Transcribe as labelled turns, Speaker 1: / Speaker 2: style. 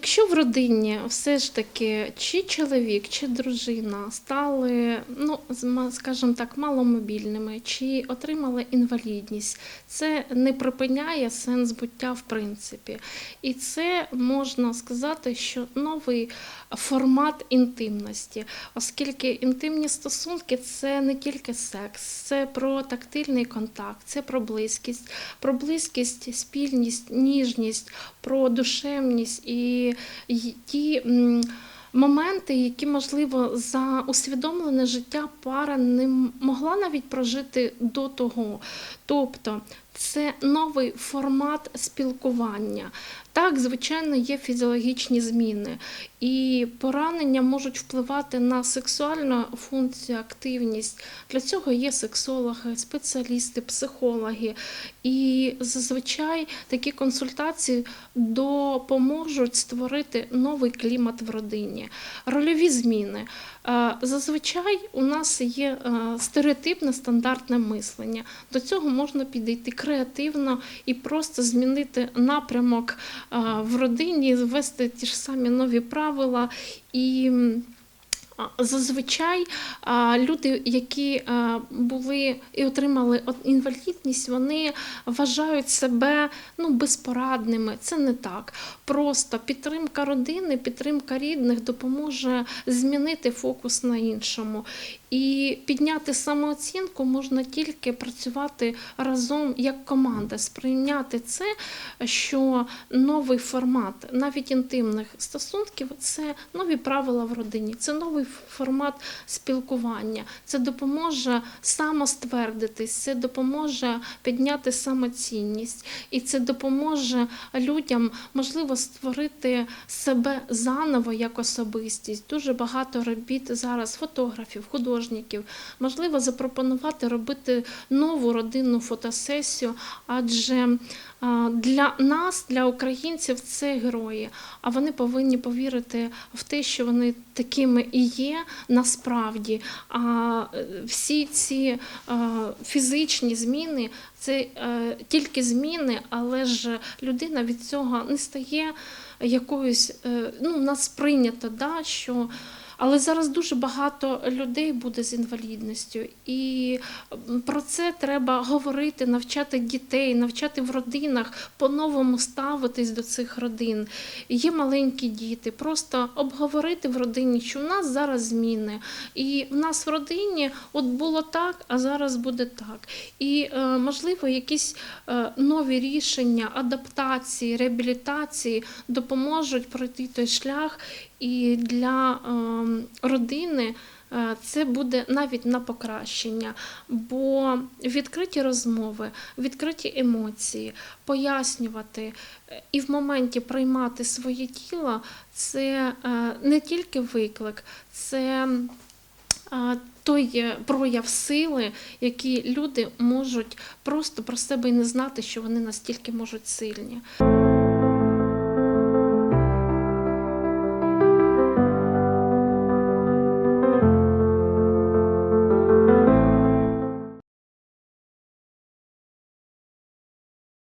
Speaker 1: Якщо в родині все ж таки чи чоловік, чи дружина стали, ну скажімо так, маломобільними, чи отримали інвалідність, це не припиняє сенс буття в принципі. І це можна сказати, що новий формат інтимності, оскільки інтимні стосунки це не тільки секс, це про тактильний контакт, це про близькість, про близькість, спільність, ніжність, про душевність і ті. Моменти, які, можливо, за усвідомлене життя пара не могла навіть прожити до того. Тобто це новий формат спілкування. Так, звичайно, є фізіологічні зміни, і поранення можуть впливати на сексуальну функцію, активність. Для цього є сексологи, спеціалісти, психологи. І зазвичай такі консультації допоможуть створити новий клімат в родині. Рольові зміни. Е, Зазвичай у нас є е, стереотипне стандартне мислення. До цього можна підійти креативно і просто змінити напрямок е, в родині, ввести ті ж самі нові правила і. Зазвичай люди, які були і отримали інвалідність, вони вважають себе ну, безпорадними. Це не так. Просто підтримка родини, підтримка рідних допоможе змінити фокус на іншому. І підняти самооцінку можна тільки працювати разом як команда, сприйняти це, що новий формат навіть інтимних стосунків це нові правила в родині, це новий формат спілкування. Це допоможе самоствердитись, це допоможе підняти самоцінність, і це допоможе людям можливо створити себе заново як особистість. Дуже багато робіт зараз фотографів, художників. Можливо, запропонувати робити нову родинну фотосесію, адже для нас, для українців, це герої. А вони повинні повірити в те, що вони такими і є насправді. А е, всі ці е, фізичні зміни це е, тільки зміни, але ж людина від цього не стає якоюсь. Ну, у нас прийнято, да, що. Але зараз дуже багато людей буде з інвалідністю, і про це треба говорити, навчати дітей, навчати в родинах по-новому ставитись до цих родин. Є маленькі діти, просто обговорити в родині, що в нас зараз зміни. І в нас в родині от було так, а зараз буде так. І е, можливо, якісь е, нові рішення, адаптації, реабілітації допоможуть пройти той шлях. І для ем, родини е, це буде навіть на покращення, бо відкриті розмови, відкриті емоції, пояснювати е, і в моменті приймати своє тіло це е, не тільки виклик, це той прояв сили, який люди можуть просто про себе і не знати, що вони настільки можуть сильні.